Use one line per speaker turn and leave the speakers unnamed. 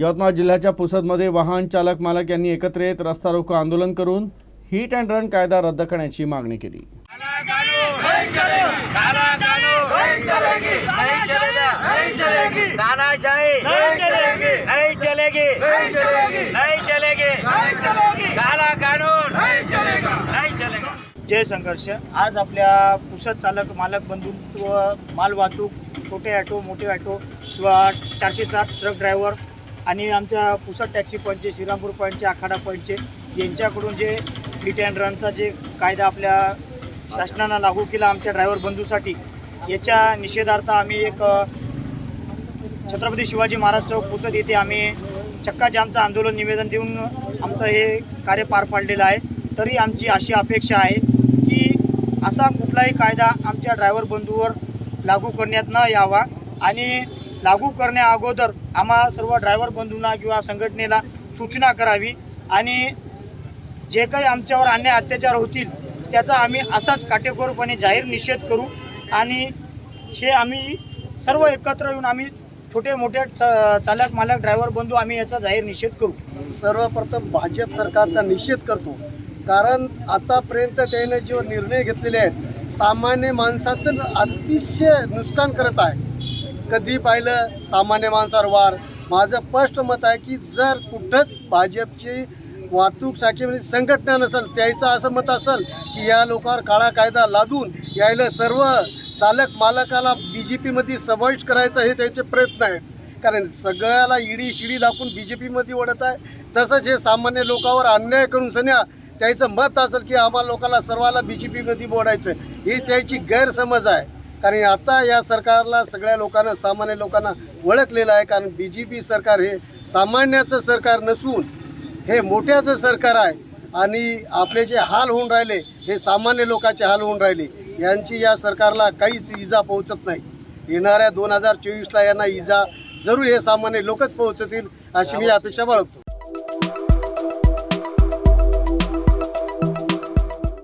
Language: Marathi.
यवतमाळ जिल्ह्याच्या पुसदमध्ये वाहन चालक मालक यांनी एकत्र येत रस्ता रोको आंदोलन करून हिट अँड रन कायदा रद्द करण्याची मागणी केली.
जय संघर्ष. आज आपल्या पुसद चालक मालक बंधुत्व माल वाहतूक छोटे ॲटो मोठे ॲटो किंवा चारशे सात ट्रक ड्रायव्हर आणि आमच्या पुसद टॅक्सी पॉईंटचे श्रीरामपूर पॉईंटचे आखाडा पॉईंटचे यांच्याकडून जे हिट अँड रनचा जे कायदा आपल्या शासनानं लागू केला आमच्या ड्रायव्हर बंधूसाठी याच्या निषेधार्थ आम्ही एक छत्रपती शिवाजी महाराज चौक पुसद येथे आम्ही चक्काजामचं आंदोलन निवेदन देऊन आमचं हे कार्य पार पाडलेलं आहे. तरी आमची अशी अपेक्षा आहे की असा कुठलाही कायदा आमच्या ड्रायव्हर बंधूवर लागू करण्यात न यावा आणि लागू करण्या अगोदर आम्हा सर्व ड्रायव्हर बंधूंना किंवा संघटनेला सूचना करावी आणि जे काही आमच्यावर अन्याय अत्याचार होतील त्याचा आम्ही असाच काटेकोरपणे जाहीर निषेध करू आणि हे आम्ही सर्व एकत्र येऊन आम्ही छोटे मोठे च चालक मालक ड्रायव्हर बंधू आम्ही याचा जाहीर निषेध करू.
सर्वप्रथम भाजप सरकारचा निषेध करतो. कारण आतापर्यंत त्याने जो निर्णय घेतलेले आहेत सामान्य माणसाचं अतिशय नुकसान करत आहे. कधी पाहिलं? सामान्य माणसावर वार. माझं स्पष्ट मत आहे की जर कुठंच भाजपची वाहतूक शाखेमध्ये म्हणजे संघटना नसेल त्याचं असं मत असेल की या लोकांवर काळा कायदा लादून यायला सर्व चालक मालकाला बी जे पीमध्ये समाविष्ट करायचा हे त्याचे प्रयत्न आहेत. कारण सगळ्याला इडी शिडी दाखवून बी जे पीमध्ये ओढत आहे. तसंच हे सामान्य लोकांवर अन्याय करून सन्या त्याचं मत असेल की आम्हाला लोकांना सर्वाला बी जे पीमध्ये बोडायचं ही त्याची गैरसमज आहे. कारण आता या सरकारला सगळ्या लोकांना सामान्य लोकांना ओळखलेलं आहे. कारण बी जे पी सरकार हे सामान्याचं सरकार नसून हे मोठ्याचं सरकार आहे. आणि आपले जे हाल होऊन राहिले हे सामान्य लोकांचे हाल होऊन राहिले यांची या सरकारला काहीच इजा पोहोचत नाही. येणाऱ्या दोन हजार चोवीसला यांना इजा जरूर हे सामान्य लोकच पोहोचतील अशी मी अपेक्षा बाळगतो.